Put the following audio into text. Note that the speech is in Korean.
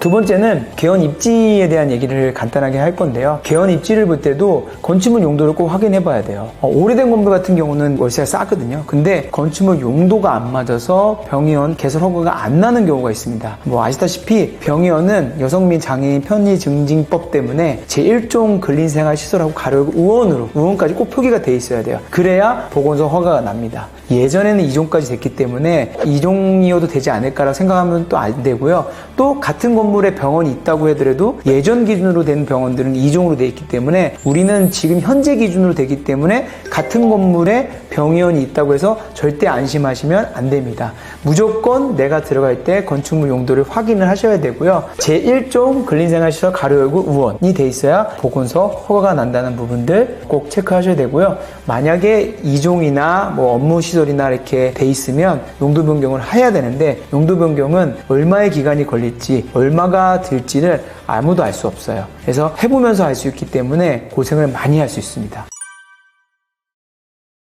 두 번째는 개원 입지에 대한 얘기를 간단하게 할 건데요. 개원 입지를 볼 때도 건축물 용도를 꼭 확인해 봐야 돼요. 어, 오래된 건물 같은 경우는 월세가 싸거든요. 근데 건축물 용도가 안 맞아서 병의원 개설 허가가 안 나는 경우가 있습니다. 뭐 아시다시피 병의원은 여성 및 장애인 편의 증진법 때문에 제1종 근린생활시설하고 가로 우원으로 우원까지 꼭 표기가 돼 있어야 돼요. 그래야 보건소 허가가 납니다. 예전에는 2종까지 됐기 때문에 2종이어도 되지 않을까라고 생각하면 또 안 되고요. 또 같은 건물 에 병원이 있다고 하더라도 예전 기준으로 된 병원들은 2종으로 돼 있기 때문에 우리는 지금 현재 기준으로 되기 때문에 같은 건물에 병의원이 있다고 해서 절대 안심하시면 안 됩니다. 무조건 내가 들어갈 때 건축물 용도를 확인을 하셔야 되고요. 제1종 근린생활시설 가로 열고 우원이 돼 있어야 보건소 허가가 난다는 부분들 꼭 체크하셔야 되고요. 만약에 2종이나 뭐 업무 시설이나 이렇게 돼 있으면 용도 변경을 해야 되는데 용도 변경은 얼마의 기간이 걸릴지 얼마가 들지를 아무도 알 수 없어요. 그래서 해보면서 알 수 있기 때문에 고생을 많이 할 수 있습니다.